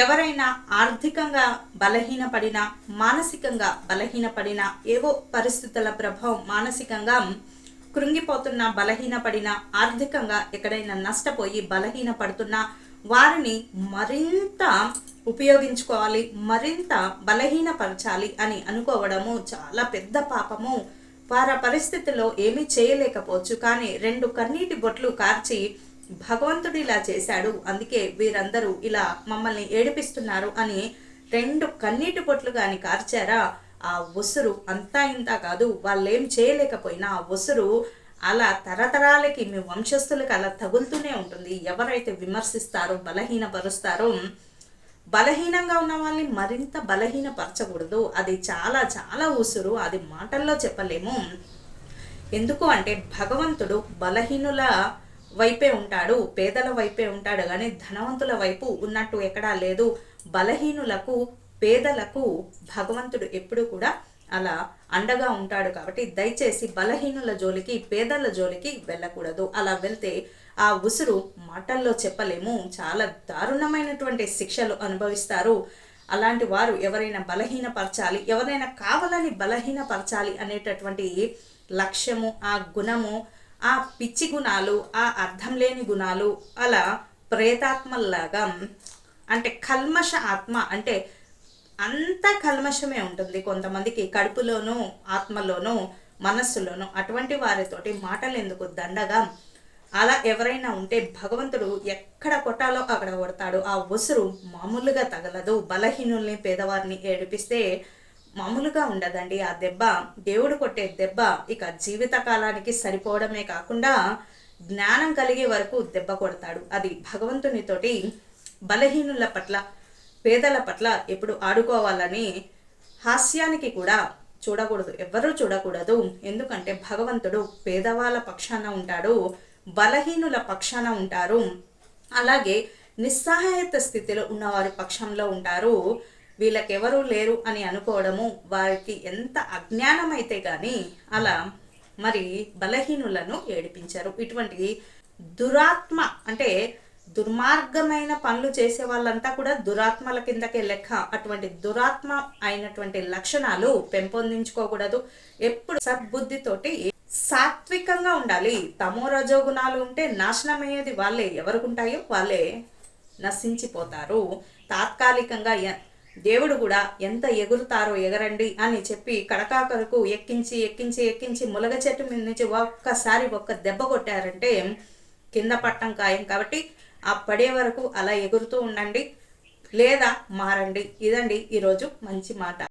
ఎవరైనా ఆర్థికంగా బలహీనపడినా మానసికంగా బలహీనపడినా ఏవో పరిస్థితుల ప్రభావం మానసికంగా కృంగిపోతున్న బలహీనపడిన ఆర్థికంగా ఎక్కడైనా నష్టపోయి బలహీనపడుతున్నా వారిని మరింత ఉపయోగించుకోవాలి మరింత బలహీనపరచాలి అని అనుకోవడము చాలా పెద్ద పాపము. వారి పరిస్థితిలో ఏమీ చేయలేకపోవచ్చు. కానీ రెండు కన్నీటి బొట్లు కార్చి భగవంతుడు ఇలా చేశాడు. అందుకే వీరందరూ ఇలా మమ్మల్ని ఏడిపిస్తున్నారు అని రెండు కన్నీటి పొట్లు కానీ కార్చారా? ఆ ఉసురు అంతా ఇంత కాదు వాళ్ళేం చేయలేకపోయినా ఆ ఉసురు అలా తరతరాలకి మీ వంశస్థులకు అలా తగులుతూనే ఉంటుంది. ఎవరైతే విమర్శిస్తారో బలహీనపరుస్తారో బలహీనంగా ఉన్న వాళ్ళని మరింత బలహీనపరచకూడదు. అది చాలా చాలా ఉసురు. అది మాటల్లో చెప్పలేము. ఎందుకు అంటే భగవంతుడు బలహీనుల వైపే ఉంటాడు పేదల వైపే ఉంటాడు కానీ ధనవంతుల వైపు ఉన్నట్టు ఎక్కడా లేదు. బలహీనులకు పేదలకు భగవంతుడు ఎప్పుడు కూడా అలా అండగా ఉంటాడు కాబట్టి దయచేసి బలహీనుల జోలికి పేదల జోలికి వెళ్ళకూడదు. అలా వెళ్తే ఆ ఉసురు మాటల్లో చెప్పలేము. చాలా దారుణమైనటువంటి శిక్షలు అనుభవిస్తారు. అలాంటి వారు ఎవరైనా బలహీనపరచాలి ఎవరైనా కావాలని బలహీనపరచాలి అనేటటువంటి లక్ష్యము ఆ గుణము ఆ పిచ్చి గుణాలు ఆ అర్థం లేని గుణాలు అలా ప్రేతాత్మల్లాగా అంటే కల్మష ఆత్మ అంటే అంత కల్మషమే ఉంటుంది కొంతమందికి కడుపులోనూ ఆత్మలోనూ మనస్సులోనూ అటువంటి వారితోటి మాటలు ఎందుకు దండగా? అలా ఎవరైనా ఉంటే భగవంతుడు ఎక్కడ కొట్టాలో అక్కడ కొడతాడు. ఆ ఉసురు మామూలుగా తగలదు. బలహీనుల్ని పేదవారిని ఏడిపిస్తే మామూలుగా ఉండదండి ఆ దెబ్బ. దేవుడు కొట్టే దెబ్బ ఇక జీవిత కాలానికి సరిపోవడమే కాకుండా జ్ఞానం కలిగే వరకు దెబ్బ కొడతాడు. అది భగవంతునితోటి బలహీనుల పట్ల పేదల పట్ల ఎప్పుడు ఆడుకోవాలని హాస్యానికి కూడా చూడకూడదు ఎవ్వరూ చూడకూడదు. ఎందుకంటే భగవంతుడు పేదవాళ్ళ పక్షాన ఉంటాడు బలహీనుల పక్షాన ఉంటారు. అలాగే నిస్సహాయత స్థితిలో ఉన్నవారి పక్షంలో ఉంటారు. వీళ్ళకెవరూ లేరు అని అనుకోవడము వారికి ఎంత అజ్ఞానమైతే కానీ అలా మరి బలహీనులను ఏడిపించారు. ఇటువంటి దురాత్మ అంటే దుర్మార్గమైన పనులు చేసే వాళ్ళంతా కూడా దురాత్మల కిందకే లెక్క. అటువంటి దురాత్మ అయినటువంటి లక్షణాలు పెంపొందించుకోకూడదు. ఎప్పుడు సద్బుద్ధితోటి సాత్వికంగా ఉండాలి. తమో రజోగుణాలు ఉంటే నాశనం అయ్యేది వాళ్ళే ఎవరికుంటాయో వాళ్ళే నశించిపోతారు. తాత్కాలికంగా దేవుడు కూడా ఎంత ఎగురుతారో ఎగరండి అని చెప్పి కడకాకరకు ఎక్కించి ఎక్కించి ఎక్కించి ములగ చెట్టు మీద నుంచి ఒక్కసారి ఒక్క దెబ్బ కొట్టారంటే కింద పట్టం ఖాయం. కాబట్టి ఆ పడే వరకు అలా ఎగురుతూ ఉండండి. లేదా మారండి. ఇదండి ఈరోజు మంచి మాట.